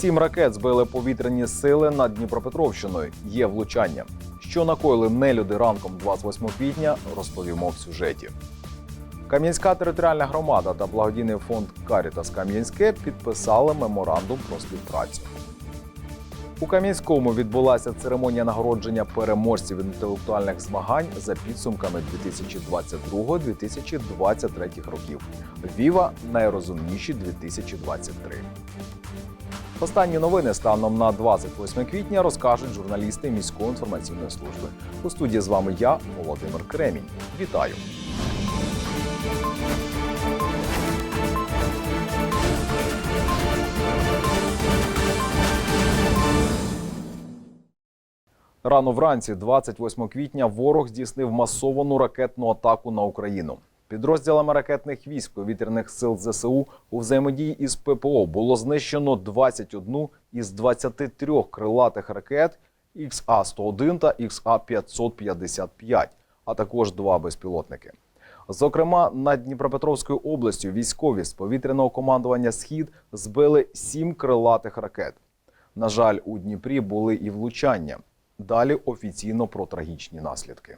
Сім ракет збили повітряні сили над Дніпропетровщиною. Є влучання. Що накоїли нелюди ранком 28 квітня, розповімо в сюжеті. Кам'янська територіальна громада та благодійний фонд Карітас Кам'янське підписали меморандум про співпрацю. У Кам'янському відбулася церемонія нагородження переможців інтелектуальних змагань за підсумками 2022-2023 років. Віва найрозумніші 2023. Останні новини станом на 28 квітня розкажуть журналісти міської інформаційної служби. У студії з вами я, Володимир Кремінь. Вітаю! Рано вранці, 28 квітня, ворог здійснив масовану ракетну атаку на Україну. Підрозділами ракетних військ повітряних сил ЗСУ у взаємодії із ППО було знищено 21 із 23 крилатих ракет XA-101 та XA-555, а також два безпілотники. Зокрема, над Дніпропетровською областю військові з повітряного командування Схід збили сім крилатих ракет. На жаль, у Дніпрі були і влучання. Далі офіційно про трагічні наслідки.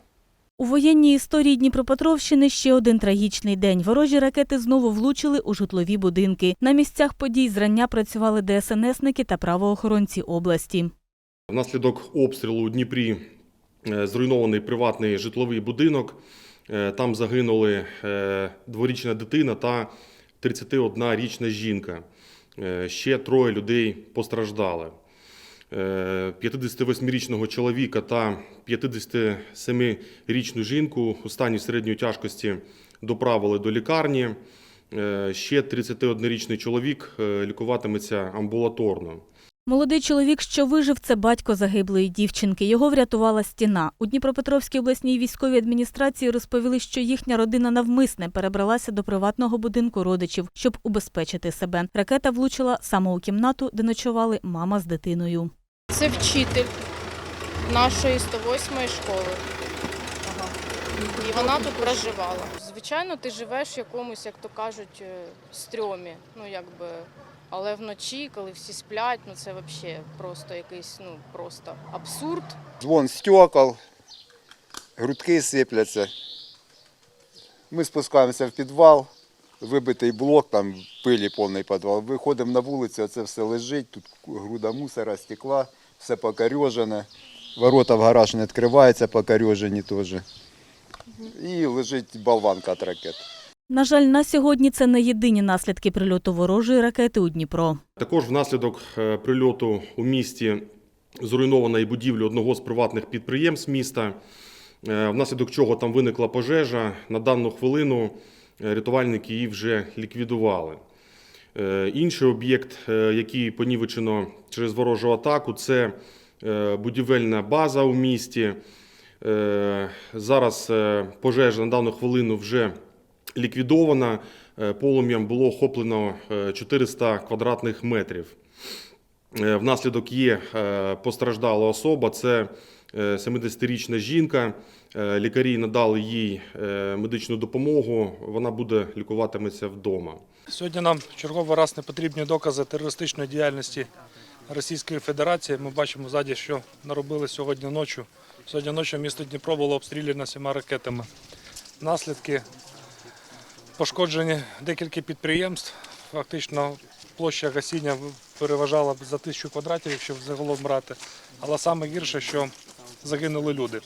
У воєнній історії Дніпропетровщини ще один трагічний день. Ворожі ракети знову влучили у житлові будинки. На місцях подій зрання працювали ДСНСники та правоохоронці області. Внаслідок обстрілу у Дніпрі е, зруйнований приватний житловий будинок. Е, Там загинули е, дворічна дитина та 31-річна жінка. Ще троє людей постраждали. Е, 58-річного чоловіка та 57-річну жінку у стані середньої тяжкості доправили до лікарні. Е, Ще 31-річний чоловік е, лікуватиметься амбулаторно. Молодий чоловік, що вижив, це батько загиблої дівчинки. Його врятувала стіна. У Дніпропетровській обласній військовій адміністрації розповіли, що їхня родина навмисне перебралася до приватного будинку родичів, щоб убезпечити себе. Ракета влучила саме у кімнату, де ночували мама з дитиною. Це вчитель нашої 108-ї школи. І вона тут проживала. Звичайно, ти живеш в якомусь, як то кажуть, е, стрьомі. Ну, якби. Але вночі, коли всі сплять, ну це взагалі просто якийсь ну, просто абсурд. Звон стекол, грудки сипляться. Ми спускаємося в підвал, вибитий блок, там пилі повний підвал. Виходимо на вулицю, це все лежить, тут груда мусора, стекла, все покорежене. Ворота в гараж не відкриваються, покорежені теж. І лежить болванка від ракет. На жаль, на сьогодні це не єдині наслідки прильоту ворожої ракети у Дніпро. Також внаслідок е, прильоту у місті зруйнована і будівля одного з приватних підприємств міста, е, внаслідок чого там виникла пожежа. На дану хвилину е, рятувальники її вже ліквідували. Е, Інший об'єкт, е, який понівечено через ворожу атаку, це е, будівельна база у місті. Зараз пожежа на дану хвилину вже ліквідована. Полум'ям було охоплено е, 400 квадратних метрів. Внаслідок є постраждала особа. Це 70-річна жінка. Е, Лікарі надали їй е, медичну допомогу. Вона буде лікуватиметься вдома. Сьогодні нам черговий раз не потрібні докази терористичної діяльності Російської Федерації. Ми бачимо ззаді, що наробили сьогодні ночі. Сьогодні ночі місто Дніпро було обстріляно сіма ракетами. Наслідки пошкоджені декілька підприємств. Фактично площа гасіння переважала за тисячу квадратів, якщо загалом брати. Але саме гірше, що загинули люди.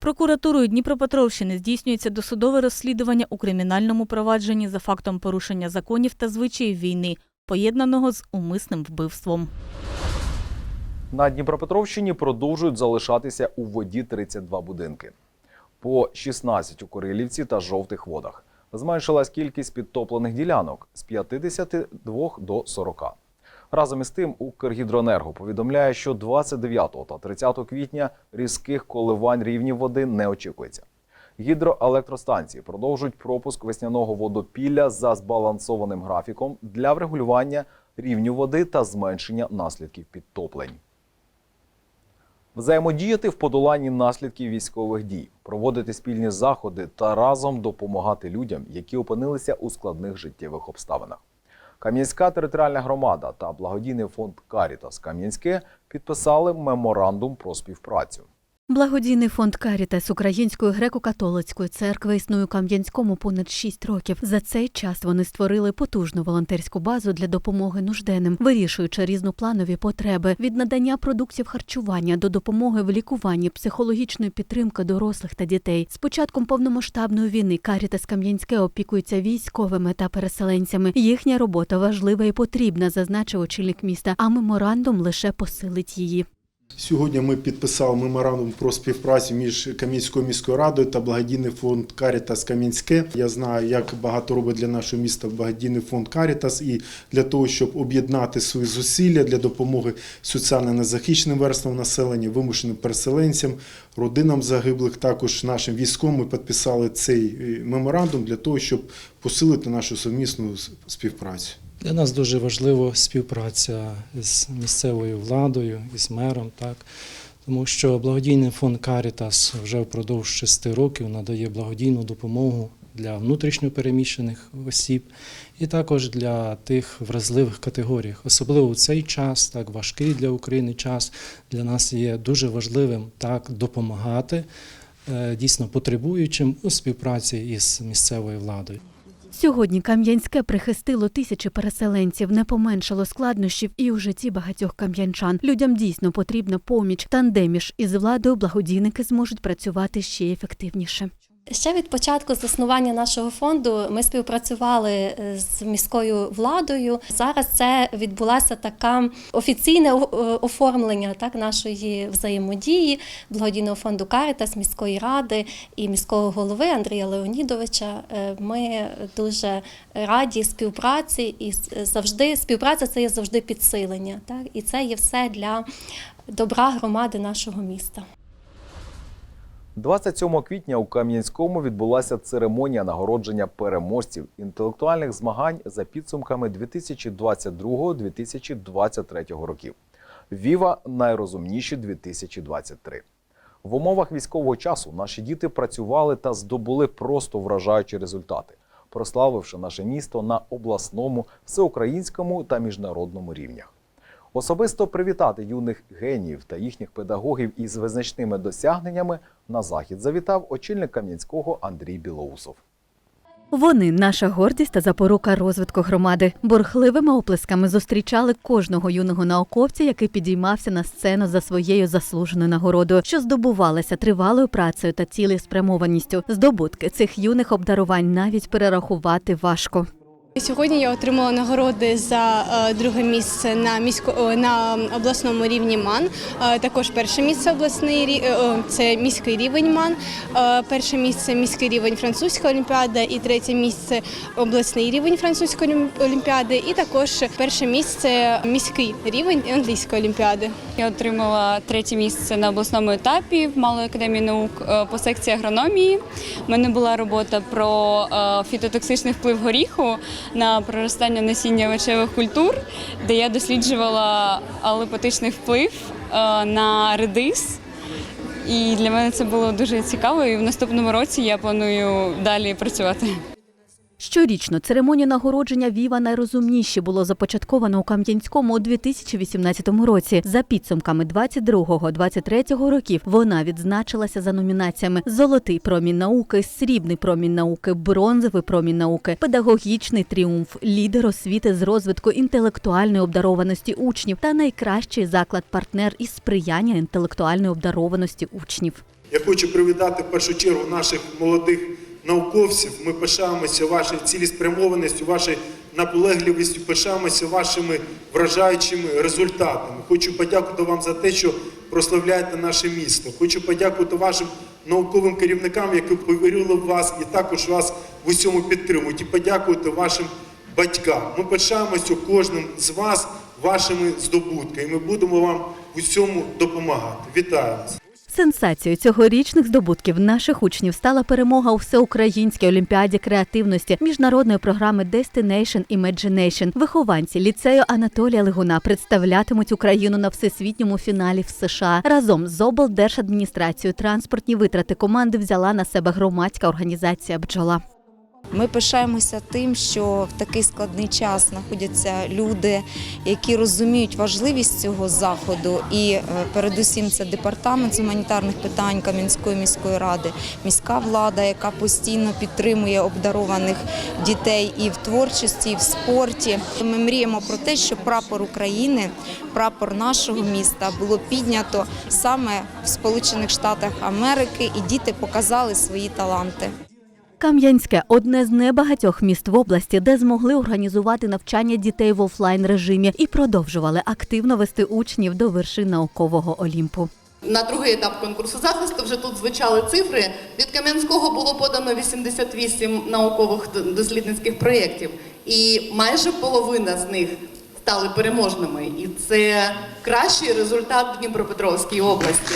Прокуратурою Дніпропетровщини здійснюється досудове розслідування у кримінальному провадженні за фактом порушення законів та звичаїв війни, поєднаного з умисним вбивством. На Дніпропетровщині продовжують залишатися у воді 32 будинки. По 16 у Корилівці та жовтих водах. Зменшилась кількість підтоплених ділянок з 52 до 40. Разом із тим, Укргідроенерго повідомляє, що 29 та 30 квітня різких коливань рівнів води не очікується. Гідроелектростанції продовжують пропуск весняного водопілля за збалансованим графіком для врегулювання рівню води та зменшення наслідків підтоплень. Взаємодіяти в подоланні наслідків військових дій, проводити спільні заходи та разом допомагати людям, які опинилися у складних життєвих обставинах. Кам'янська територіальна громада та благодійний фонд Карітас Кам'янське підписали меморандум про співпрацю. Благодійний фонд Карітас Української греко-католицької церкви існує у Кам'янському понад 6 років. За цей час вони створили потужну волонтерську базу для допомоги нужденним, вирішуючи різнопланові потреби від надання продуктів харчування до допомоги в лікуванні, психологічної підтримки дорослих та дітей. З початком повномасштабної війни Карітас Кам'янське опікується військовими та переселенцями. Їхня робота важлива і потрібна, зазначив очільник міста. А меморандум лише посилить її. Сьогодні ми підписали меморандум про співпрацю між Кам'янською міською радою та благодійний фонд Карітас Кам'янське. Я знаю, як багато робить для нашого міста благодійний фонд Карітас, і для того, щоб об'єднати свої зусилля для допомоги соціально незахищеним верствам населення, вимушеним переселенцям, родинам загиблих, також нашим військовим, ми підписали цей е, меморандум для того, щоб посилити нашу сумісну співпрацю. Для нас дуже важлива співпраця з місцевою владою, із мером, так тому що благодійний фонд Карітас вже впродовж шести років надає благодійну допомогу для внутрішньопереміщених осіб і також для тих вразливих категорій. Особливо у цей час, так важкий для України час, для нас є дуже важливим так допомагати е, дійсно потребуючим у співпраці із місцевою владою. Сьогодні Кам'янське прихистило тисячі переселенців, не поменшало складнощів і у житті багатьох кам'янчан. Людям дійсно потрібна поміч. Тандеміж із владою благодійники зможуть працювати ще ефективніше. Ще від початку заснування нашого фонду ми співпрацювали е, з міською владою. Зараз це відбулося таке офіційне е, оформлення так нашої взаємодії благодійного фонду Карітас, міської ради і міського голови Андрія Леонідовича. Е, Ми дуже раді співпраці і завжди співпраця це є завжди підсилення. Так і це є все для добра громади нашого міста. 27 квітня у Кам'янському відбулася церемонія нагородження переможців інтелектуальних змагань за підсумками 2022-2023 років. Віва найрозумніші 2023. В умовах військового часу наші діти працювали та здобули просто вражаючі результати, прославивши наше місто на обласному, всеукраїнському та міжнародному рівнях. Особисто привітати юних геніїв та їхніх педагогів із визначними досягненнями на захід завітав очільник Кам'янського Андрій Білоусов. Вони наша гордість та запорука розвитку громади. Бурхливими оплесками зустрічали кожного юного науковця, який підіймався на сцену за своєю заслуженою нагородою, що здобувалася тривалою працею та цілеспрямованістю. Здобутки цих юних обдарувань навіть перерахувати важко. Сьогодні я отримала нагороди за е, друге місце на місько на обласному рівні МАН. Е, Також перше місце обласний е, це міський рівень МАН. Е, Перше місце міський рівень французька олімпіада і третє місце обласний рівень французької олімпіади. І також перше місце міський рівень англійської олімпіади. Я отримала третє місце на обласному етапі в Малої академії наук е, по секції агрономії. У мене була робота про е, фітотоксичний вплив горіху на проростання насіння овочевих культур, де я досліджувала алепатичний вплив е, на редис. І для мене це було дуже цікаво. І в наступному році я планую далі працювати. Щорічно церемонію нагородження Віва найрозумніші було започатковано у Кам'янському у 2018 році. За підсумками 22-23 років вона відзначилася за номінаціями Золотий промінь науки, Срібний промінь науки, Бронзовий промінь науки, Педагогічний тріумф, лідер освіти з розвитку інтелектуальної обдарованості учнів та найкращий заклад партнер із сприяння інтелектуальної обдарованості учнів. Я хочу привітати в першу чергу наших молодих науковців. Ми пишаємося вашою цілеспрямованістю, вашою наполегливістю, пишаємося вашими вражаючими результатами. Хочу подякувати вам за те, що прославляєте наше місто. Хочу подякувати вашим науковим керівникам, які повірили в вас і також вас в усьому підтримують. І подякувати вашим батькам. Ми пишаємося кожним з вас вашими здобутками. Ми будемо вам в усьому допомагати. Вітаю вас! Сенсацією цьогорічних здобутків наших учнів стала перемога у всеукраїнській олімпіаді креативності міжнародної програми Destination Imagination. Вихованці ліцею Анатолія Лигуна представлятимуть Україну на всесвітньому фіналі в США. Разом з облдержадміністрацією транспортні витрати команди взяла на себе громадська організація Бджола. Ми пишаємося тим, що в такий складний час знаходяться люди, які розуміють важливість цього заходу, і е, передусім це департамент з гуманітарних питань Кам'янської міської ради, міська влада, яка постійно підтримує обдарованих дітей і в творчості, і в спорті. Ми мріємо про те, щоб прапор України, прапор нашого міста було піднято саме в Сполучених Штатах Америки, і діти показали свої таланти. Кам'янське одне з небагатьох міст в області, де змогли організувати навчання дітей в офлайн режимі і продовжували активно вести учнів до вершин наукового олімпу. На другий етап конкурсу захисту вже тут звучали цифри. Від Кам'янського було подано 88 наукових дослідницьких проєктів, і майже половина з них стали переможними. І це кращий результат в Дніпропетровській області.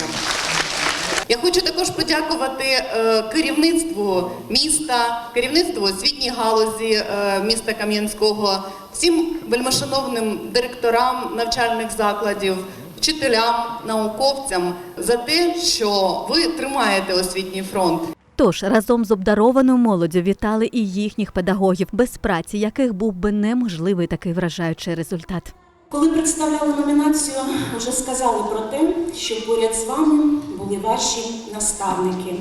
Я хочу також подякувати е, керівництву міста, керівництву освітньої галузі е, міста Кам'янського, всім вельмишановним директорам навчальних закладів, вчителям, науковцям за те, що ви тримаєте освітній фронт. Тож разом з обдарованою молоддю вітали і їхніх педагогів, без праці яких був би неможливий такий вражаючий результат. Коли представляли номінацію, вже сказали про те, що поряд з вами були ваші наставники,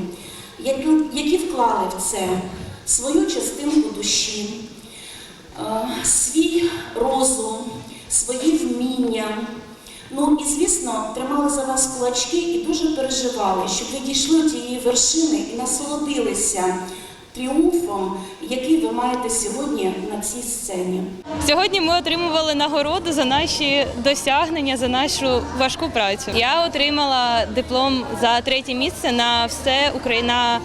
які, вклали в це свою частинку душі, е, свій розум, свої вміння. Ну і звісно, тримали за вас кулачки і дуже переживали, щоб ви дійшли до тієї вершини і насолодилися тріумфом, який ви маєте сьогодні на цій сцені. Сьогодні ми отримували нагороду за наші досягнення, за нашу важку працю. Я отримала диплом за третє місце на все Україна.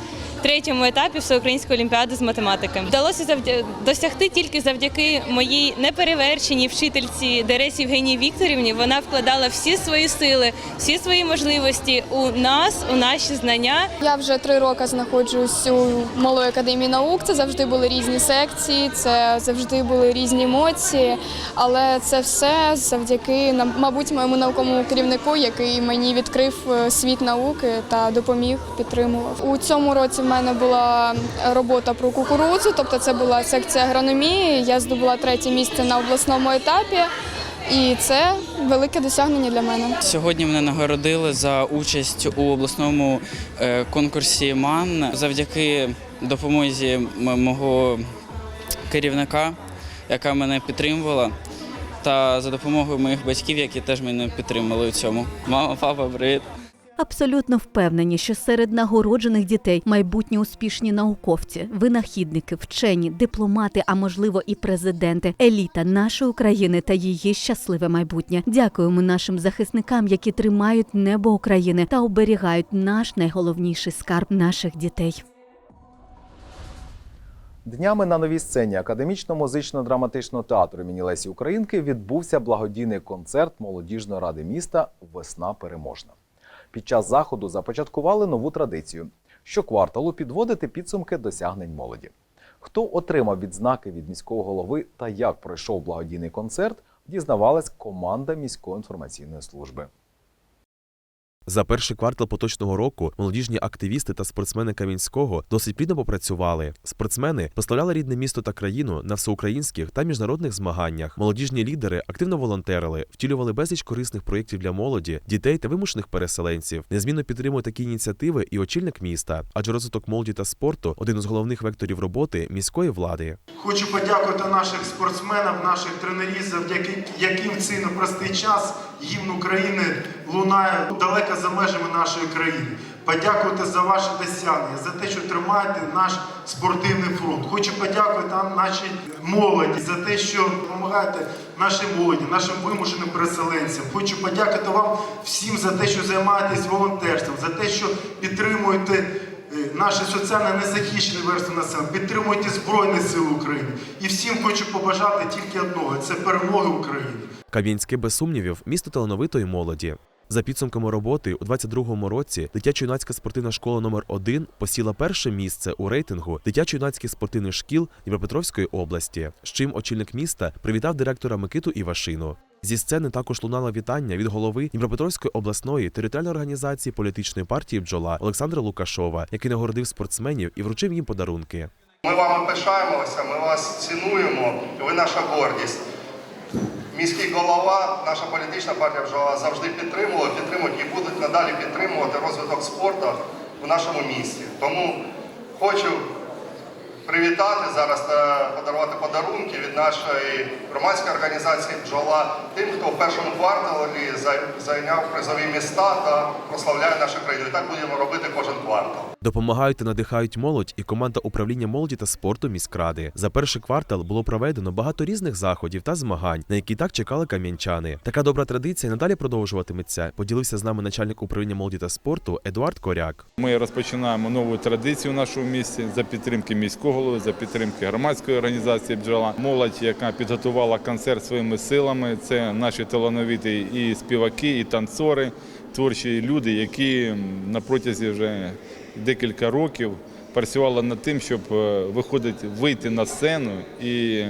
Третьому етапі всеукраїнської олімпіади з математики вдалося завдя... досягти тільки завдяки моїй неперевершеній вчительці Дересі Євгенії Вікторівні. Вона вкладала всі свої сили, всі свої можливості у нас, у наші знання. Я вже три роки знаходжусь у малої академії наук. Це завжди були різні секції, це завжди були різні емоції. Але це все завдяки мабуть, моєму науковому керівнику, який мені відкрив е, світ науки та допоміг, підтримував. У цьому році в мене була робота про кукурудзу, тобто це була секція агрономії. Я здобула третє місце на обласному етапі, і це велике досягнення для мене. Сьогодні мене нагородили за участь у обласному е, конкурсі МАН завдяки допомозі мого керівника, яка мене підтримувала, та за допомогою моїх батьків, які теж мене підтримали у цьому. Мама, папа, привіт. Абсолютно впевнені, що серед нагороджених дітей майбутні успішні науковці, винахідники, вчені, дипломати, а можливо і президенти, еліта нашої України та її щасливе майбутнє. Дякуємо нашим захисникам, які тримають небо України та оберігають наш найголовніший скарб наших дітей. Днями на новій сцені академічно-музично-драматичного театру імені Лесі Українки відбувся благодійний концерт молодіжної ради міста Весна переможна. Під час заходу започаткували нову традицію щокварталу підводити підсумки досягнень молоді. Хто отримав відзнаки від міського голови та як пройшов благодійний концерт, дізнавалась команда міської інформаційної служби. За перший квартал поточного року молодіжні активісти та спортсмени Кам'янського досить плідно попрацювали. Спортсмени прославляли рідне місто та країну на всеукраїнських та міжнародних змаганнях. Молодіжні лідери активно волонтерили, втілювали безліч корисних проєктів для молоді, дітей та вимушених переселенців. Незмінно підтримує такі ініціативи і очільник міста, адже розвиток молоді та спорту один із головних векторів роботи міської влади. Хочу подякувати наших спортсменів, наших тренерів, завдяки яким в цей непростий час гімн України лунає далеко за межами нашої країни. Подякувати за ваші досягнення, за те, що тримаєте наш спортивний фронт. Хочу подякувати нашій молоді за те, що допомагаєте нашій молоді, нашим вимушеним переселенцям. Хочу подякувати вам всім за те, що займаєтесь волонтерством, за те, що підтримуєте е, наші соціально незахищені верстви населення, підтримуйте Збройні Сили України. І всім хочу побажати тільки одного це перемоги України. Кам'янське, без сумнівів, місто талановитої молоді. За підсумками роботи у 22-му році дитячо-юнацька спортивна школа номер 1 посіла перше місце у рейтингу дитячо-юнацьких спортивних шкіл Дніпропетровської області, з чим очільник міста привітав директора Микиту Івашину. Зі сцени також лунало вітання від голови Дніпропетровської обласної територіальної організації політичної партії Бджола Олександра Лукашова, який нагородив спортсменів і вручив їм подарунки. Ми вами пишаємося, ми вас цінуємо, ви наша гордість. Міський голова, наша політична партія «Бджола» завжди підтримувала, підтримують і будуть надалі підтримувати розвиток спорту в нашому місті. Тому хочу привітати зараз та подарувати подарунки від нашої громадської організації «Бджола» тим, хто в першому кварталі зайняв призові міста та прославляє нашу країну. І так будемо робити кожен квартал. Допомагають та надихають молодь і команда управління молоді та спорту міськради. За перший квартал було проведено багато різних заходів та змагань, на які так чекали кам'янчани. Така добра традиція надалі продовжуватиметься. Поділився з нами начальник управління молоді та спорту Едуард Коряк. Ми розпочинаємо нову традицію в нашому місті за підтримки міського голови, за підтримки громадської організації бджола. Молодь, яка підготувала концерт своїми силами. Це наші талановиті і співаки, і танцори, творчі люди, які на протязі вже декілька років працювала над тим, щоб е, виходити, вийти на сцену і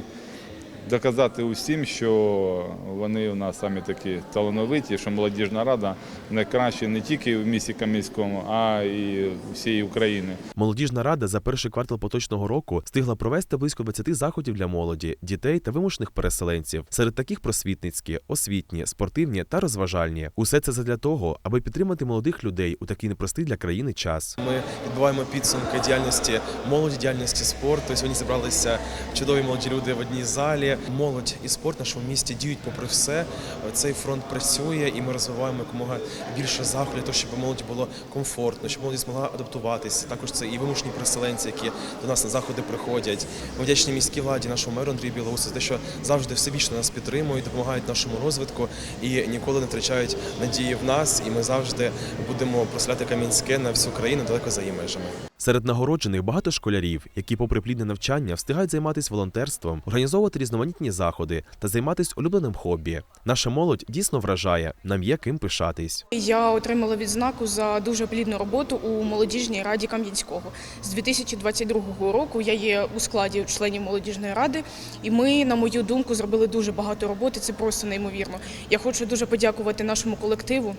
доказати усім, що вони у нас самі такі талановиті, що молодіжна рада найкраща не тільки в місті Кам'янському, а й всієї України. Молодіжна рада за перший квартал поточного року встигла провести близько 20 заходів для молоді, дітей та вимушених переселенців. Серед таких просвітницькі, освітні, спортивні та розважальні. Усе це задля того, аби підтримати молодих людей у такий непростий для країни час. Ми підбиваємо підсумки діяльності молоді, діяльності спорту. Сьогодні зібралися чудові молоді люди в одній залі. Молодь і спорт в нашому місті діють попри все. Цей фронт працює, і ми розвиваємо якомога більше заходів того, щоб молоді було комфортно, щоб молодь змогла адаптуватися. Також це і вимушені переселенці, які до нас на заходи приходять. Ми вдячні міській владі, нашому меру Андрію Білоусу те, що завжди всебічно нас підтримують, допомагають нашому розвитку і ніколи не втрачають надії в нас. І ми завжди будемо прославляти Кам'янське на всю країну далеко за її межами. Серед нагороджених багато школярів, які, попри плідне навчання, встигають займатися волонтерством, організовувати різноманітні заходи та займатися улюбленим хобі. Наша молодь дійсно вражає, нам є ким пишатись. Я отримала відзнаку за дуже плідну роботу у молодіжній раді Кам'янського. З 2022 року я є у складі членів молодіжної ради, і ми, на мою думку, зробили дуже багато роботи. Це просто неймовірно. Я хочу дуже подякувати нашому колективу.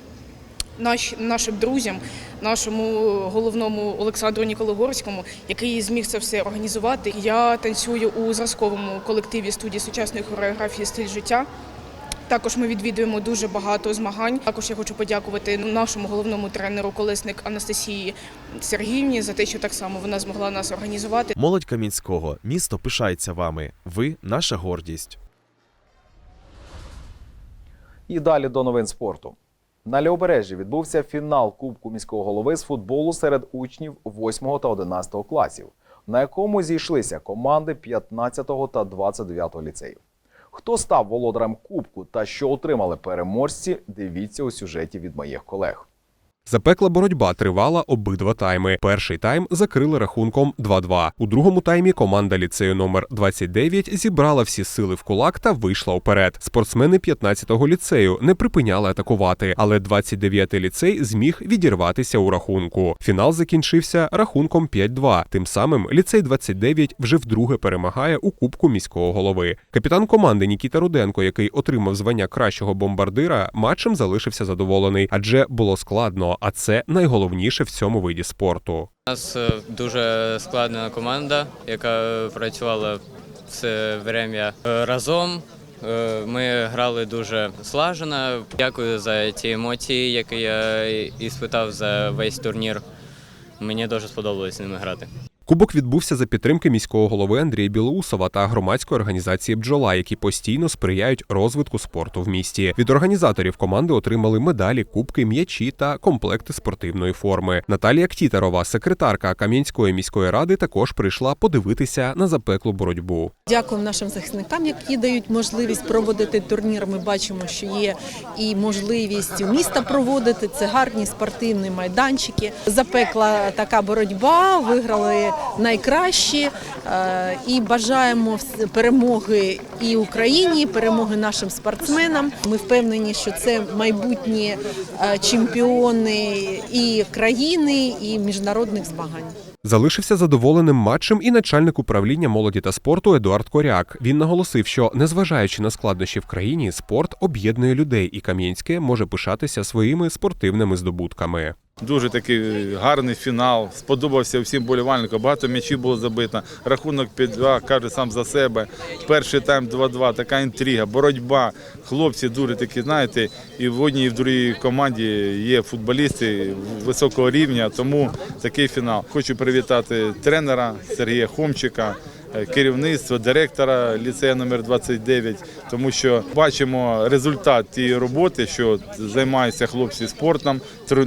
Наш, нашим друзям, нашому головному Олександру Нікологорському, який зміг це все організувати. Я танцюю у зразковому колективі студії сучасної хореографії Стиль життя. Також ми відвідуємо дуже багато змагань. Також я хочу подякувати нашому головному тренеру колесник Анастасії Сергіївні за те, що так само вона змогла нас організувати. Молодь Кам'янського, місто пишається вами. Ви наша гордість. І далі до новин спорту. На Лівобережжі відбувся фінал Кубку міського голови з футболу серед учнів 8 та 11 класів, на якому зійшлися команди 15 та 29 ліцеїв. Хто став володарем Кубку та що отримали переможці, дивіться у сюжеті від моїх колег. Запекла боротьба тривала обидва тайми. Перший тайм закрили рахунком 2-2. У другому таймі команда ліцею номер 29 зібрала всі сили в кулак та вийшла вперед. Спортсмени 15-го ліцею не припиняли атакувати, але 29-й ліцей зміг відірватися у рахунку. Фінал закінчився рахунком 5-2. Тим самим ліцей 29 вже вдруге перемагає у кубку міського голови. Капітан команди Нікіта Руденко, який отримав звання кращого бомбардира, матчем залишився задоволений, адже було складно. А це найголовніше в цьому виді спорту. У нас е, дуже складна команда, яка працювала все время е, разом. Е, Ми грали дуже слажено. Дякую за ті емоції, які я іспитав за весь турнір. Мені дуже сподобалось з ними грати. Кубок відбувся за підтримки міського голови Андрія Білоусова та громадської організації Бджола, які постійно сприяють розвитку спорту в місті. Від організаторів команди отримали медалі, кубки, м'ячі та комплекти спортивної форми. Наталія Ктітарова, секретарка Кам'янської міської ради, також прийшла подивитися на запеклу боротьбу. Дякуємо нашим захисникам, які дають можливість проводити турнір. Ми бачимо, що є і можливість міста проводити. Це гарні спортивні майданчики. Запекла така боротьба, виграли найкращі е, і бажаємо перемоги і Україні, перемоги нашим спортсменам. Ми впевнені, що це майбутні е, чемпіони і країни, і міжнародних змагань. Залишився задоволеним матчем і начальник управління молоді та спорту Едуард Коряк. Він наголосив, що незважаючи на складнощі в країні, спорт об'єднує людей, і Кам'янське може пишатися своїми спортивними здобутками. Дуже такий гарний фінал. Сподобався всім болівальникам. Багато м'ячів було забито. Рахунок 5-2, каже сам за себе. Перший тайм 2-2, така інтрига, боротьба. Хлопці дуже такі, знаєте, і в одній, і в другій команді є футболісти високого рівня, тому такий фінал. Хочу привітати тренера Сергія Хомчика. Е, Керівництво, директора ліцею номер 29, тому що бачимо результат тієї роботи, що займаються хлопці спортом,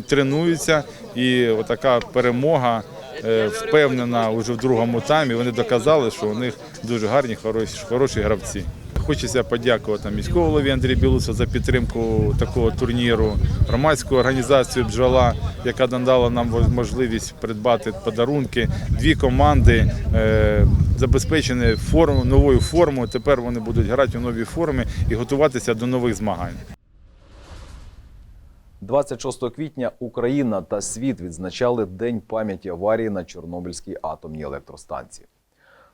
тренуються, і отака перемога е, впевнена вже в другому таймі. Вони доказали, що у них дуже гарні, хороші, хороші гравці. Хочеться подякувати міському голові Андрію Білусу за підтримку такого турніру, громадську організацію Бджола, яка надала нам можливість придбати подарунки. Дві команди е, забезпечені форм, новою формою. Тепер вони будуть грати у новій формі і готуватися до нових змагань. 26 квітня Україна та світ відзначали День пам'яті аварії на Чорнобильській атомній електростанції.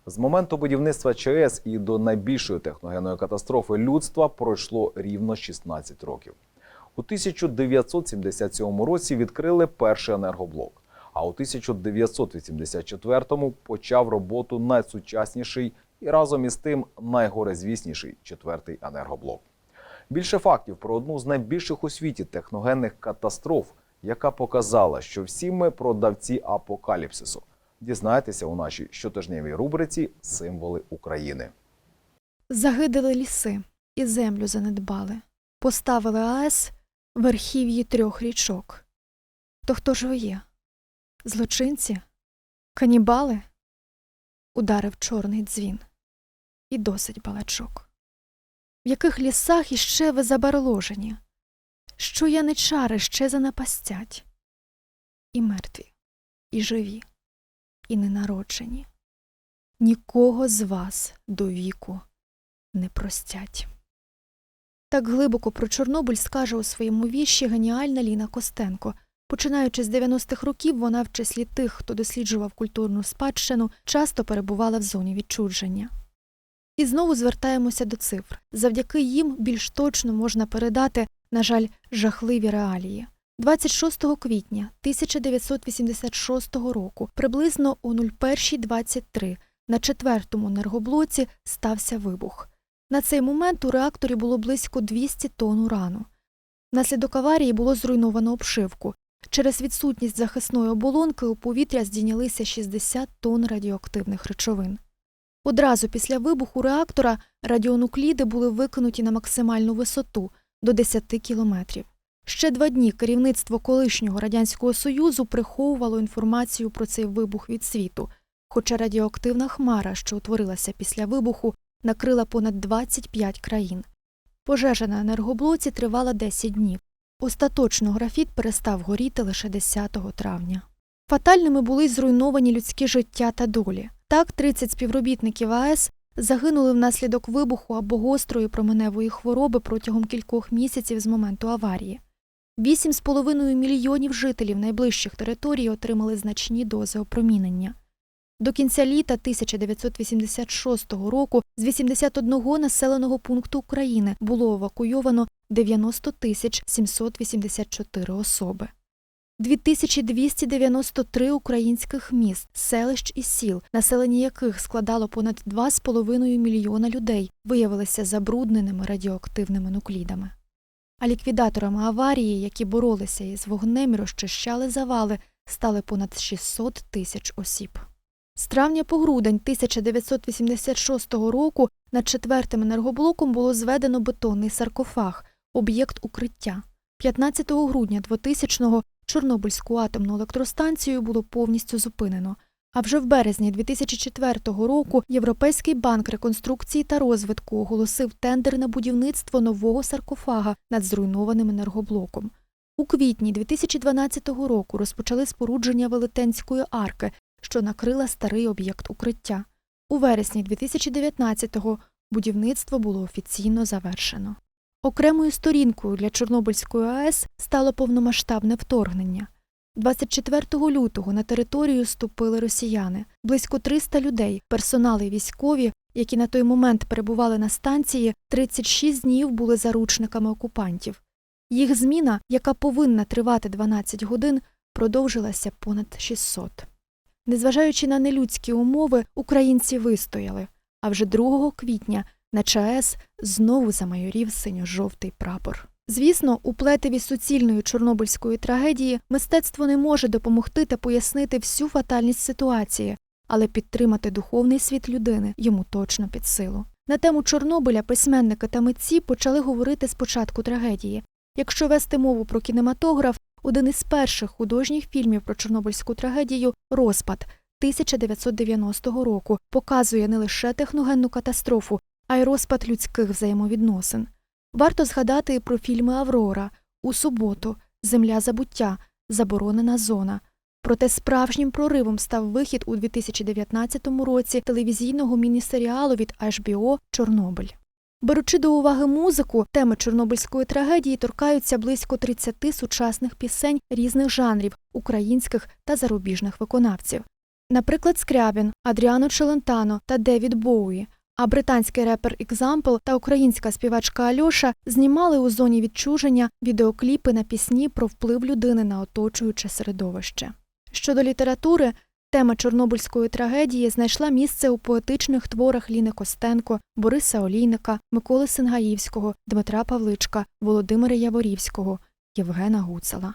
З моменту будівництва ЧАЕС і до найбільшої техногенної катастрофи людства пройшло рівно 16 років. У 1977 році відкрили перший енергоблок, а у 1984-му почав роботу найсучасніший і разом із тим найгорезвісніший четвертий енергоблок. Більше фактів про одну з найбільших у світі техногенних катастроф, яка показала, що всі ми продавці апокаліпсису. Дізнайтеся у нашій щотижневій рубриці Символи України. Загидали ліси і землю занедбали. Поставили АЕС верхів'ї трьох річок. То хто ж ви є? Злочинці? Канібали? Ударив чорний дзвін. І досить балачок. В яких лісах іще ви забарложені? Що яничари ще занапастять? І мертві, і живі, і ненароджені. Нікого з вас до віку не простять. Так глибоко про Чорнобиль скаже у своєму вірші геніальна Ліна Костенко. Починаючи з 90-х років, вона в числі тих, хто досліджував культурну спадщину, часто перебувала в зоні відчудження. І знову звертаємося до цифр. Завдяки їм більш точно можна передати, на жаль, жахливі реалії. 26 квітня 1986 року, приблизно о 01.23, на четвертому енергоблоці стався вибух. На цей момент у реакторі було близько 200 тонн урану. Внаслідок аварії було зруйновано обшивку. Через відсутність захисної оболонки у повітря здійнялися 60 тонн радіоактивних речовин. Одразу після вибуху реактора радіонукліди були викинуті на максимальну висоту до 10 кілометрів. Ще два дні керівництво колишнього радянського союзу приховувало інформацію про цей вибух від світу, хоча радіоактивна хмара, що утворилася після вибуху, накрила понад 25 країн. Пожежа на енергоблоці тривала 10 днів. Остаточно графіт перестав горіти лише 10 травня. Фатальними були зруйновані людські життя та долі. Так, 30 співробітників АЕС загинули внаслідок вибуху або гострої променевої хвороби протягом кількох місяців з моменту аварії. 8,5 мільйонів жителів найближчих територій отримали значні дози опромінення. До кінця літа 1986 року з 81 населеного пункту України було евакуйовано 90 тисяч 784 особи. 2293 українських міст, селищ і сіл, населення яких складало понад 2,5 мільйона людей, виявилися забрудненими радіоактивними нуклідами. А ліквідаторами аварії, які боролися із вогнем і розчищали завали, стали понад 600 тисяч осіб. З травня по грудень 1986 року над четвертим енергоблоком було зведено бетонний саркофаг, об'єкт укриття. 15 грудня 2000-го Чорнобильську атомну електростанцію було повністю зупинено. А вже в березні 2004 року Європейський банк реконструкції та розвитку оголосив тендер на будівництво нового саркофага над зруйнованим енергоблоком. У квітні 2012 року розпочали спорудження Велетенської арки, що накрила старий об'єкт укриття. У вересні 2019-го будівництво було офіційно завершено. Окремою сторінкою для Чорнобильської АЕС стало повномасштабне вторгнення. 24 лютого на територію ступили росіяни. Близько 300 людей, персонали військові, які на той момент перебували на станції, 36 днів були заручниками окупантів. Їх зміна, яка повинна тривати 12 годин, продовжилася понад 600. Незважаючи на нелюдські умови, українці вистояли, а вже 2 квітня на ЧАЕС знову замайорів синьо-жовтий прапор. Звісно, у плетеві суцільної чорнобильської трагедії мистецтво не може допомогти та пояснити всю фатальність ситуації, але підтримати духовний світ людини йому точно під силу. На тему Чорнобиля письменники та митці почали говорити з початку трагедії. Якщо вести мову про кінематограф, один із перших художніх фільмів про Чорнобильську трагедію Розпад 1990 року показує не лише техногенну катастрофу, а й розпад людських взаємовідносин. Варто згадати і про фільми Аврора у суботу, Земля забуття, Заборонена зона. Проте справжнім проривом став вихід у 2019 році телевізійного міні-серіалу від HBO Чорнобиль. Беручи до уваги музику, теми чорнобильської трагедії торкаються близько 30 сучасних пісень різних жанрів українських та зарубіжних виконавців. Наприклад, Скрябін, Адріано Челентано та Девід Боуї, а британський репер Example та українська співачка Альоша знімали у зоні відчуження відеокліпи на пісні про вплив людини на оточуюче середовище. Щодо літератури, тема чорнобильської трагедії знайшла місце у поетичних творах Ліни Костенко, Бориса Олійника, Миколи Сингаївського, Дмитра Павличка, Володимира Яворівського, Євгена Гуцала.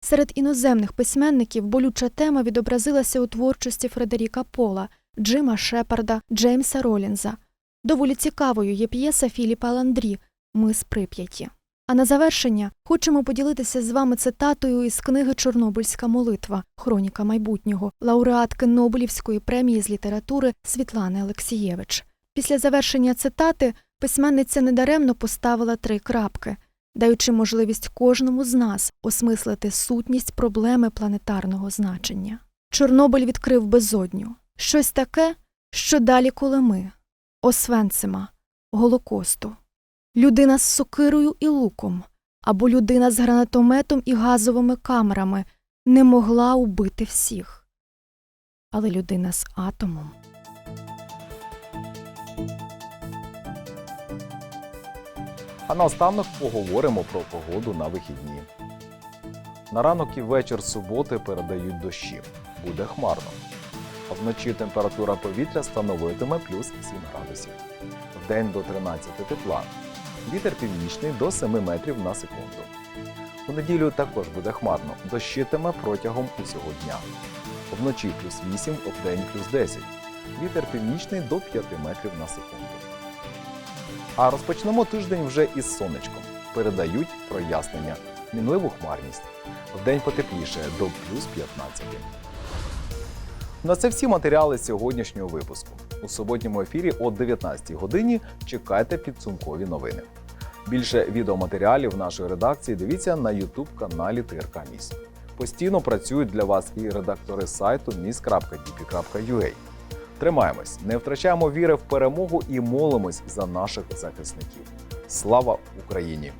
Серед іноземних письменників болюча тема відобразилася у творчості Фредеріка Пола, Джима Шепарда, Джеймса Ролінза. Доволі цікавою є п'єса Філіпа Ландрі Ми з Прип'яті. А на завершення хочемо поділитися з вами цитатою із книги Чорнобильська молитва Хроніка майбутнього лауреатки Нобелівської премії з літератури Світлани Олексієвич. Після завершення цитати письменниця недаремно поставила три крапки, даючи можливість кожному з нас осмислити сутність проблеми планетарного значення. Чорнобиль відкрив безодню щось таке, що далі, коли ми, Освенцима, Голокосту. Людина з сокирою і луком, або людина з гранатометом і газовими камерами не могла убити всіх. Але людина з атомом. А наостанок поговоримо про погоду на вихідні. На ранок і вечір суботи передають дощі. Буде хмарно. Вночі температура повітря становитиме плюс 7 градусів. Вдень до 13 тепла. Вітер північний до 7 метрів на секунду. У неділю також буде хмарно, дощитиме протягом усього дня. Вночі плюс 8, вдень плюс 10. Вітер північний до 5 метрів на секунду. А розпочнемо тиждень вже із сонечком. Передають прояснення, мінливу хмарність. Вдень потепліше до плюс 15. На це всі матеріали сьогоднішнього випуску. У суботньому ефірі о 19 годині чекайте підсумкові новини. Більше відеоматеріалів нашої редакції дивіться на youtube каналі ТРК Міс. Постійно працюють для вас і редактори сайту mis.dp.ua. Тримаємось, не втрачаємо віри в перемогу і молимось за наших захисників. Слава Україні!